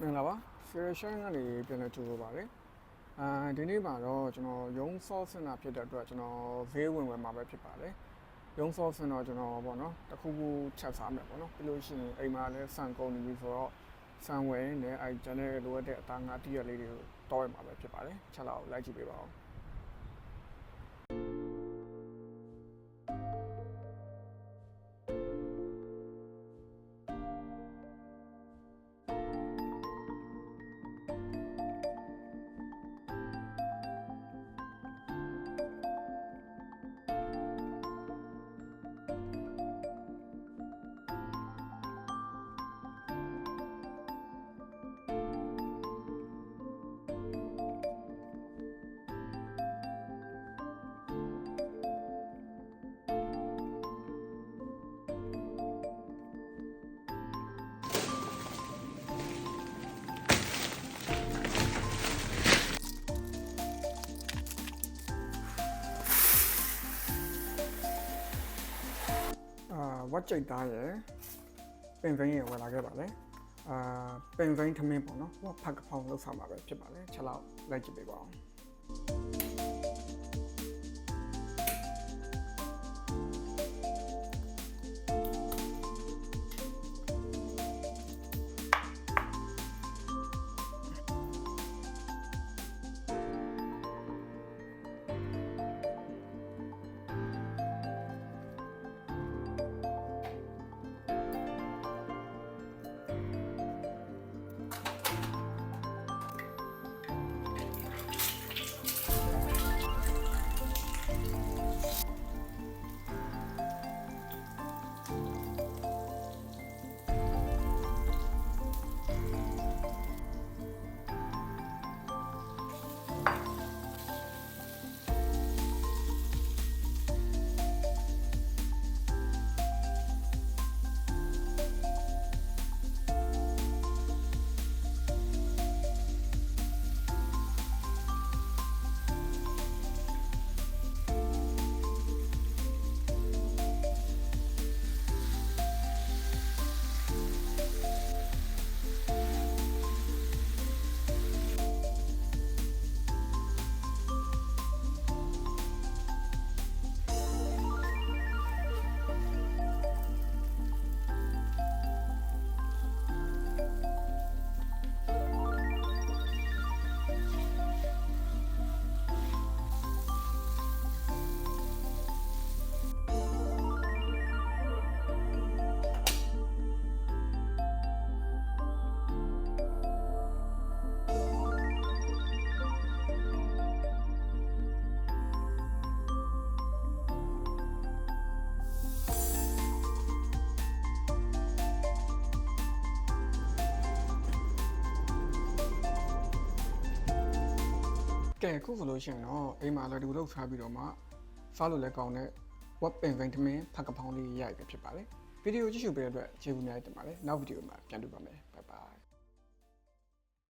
မင်္ဂလာပါ Fair Shine ကနေပြန်လည်ကြိုဆိုပါရစေအာဒီနေ့မှာတော့ကျွန်တော်ရုံး source စင်တာဖြစ်တဲ့အတွက်ကျွန်တော်ဈေးဝင်ဝင်မှာပဲဖြစ်ပါတယ်ရုံး source စင်တော့ကျွန်တော်ပေါ့နော်တစ်ခုခုချက်စားမယ်ပေါ့နော်ပြီးလို့ရှိရင်အိမ်မှာလည်းဆန်ကုန်နေပြီဆိုတော့ဆန်ဝယ်နဲ့အဲကျန်တဲ့လိုအပ်တဲ့အသားငါးတိရက်လေးတွေကိုတောက်ရမှာပဲဖြစ်ပါတယ်ချက်လောက်လိုက်ကြည့်ပေးပါဦး ဝက်ကြိတ်သားရယ်ပင်ဖိန်းရယ်ဝယ်လာခဲ့ပါလေအာပင်ဖိန်းထမင်းပေါ့နော်ဟိုကဖတ်ကဖောင်းလောက်ဆောင်ပါပဲဖြစ်ပါလေချက်လောက်လိုက်ကြည့်ပေးပါဦး ကဲအခုဆိုလို့ရှိရင်တော့အိမ်မှာလည်းဒီလိုလုပ်ထားပြီးတော့မှစားလို့လည်းကောင်းတဲ့ web pin vein ထမင်းဖတ်ကဖောင်းလေးရိုက်ပဲဖြစ်ပါတယ်ဗီဒီယိုကြည့်ရှုပေးတဲ့အတွက်ကျေးဇူးများတင်ပါတယ်နောက်ဗီဒီယိုမှာပြန်တွေ့ပါမယ် bye bye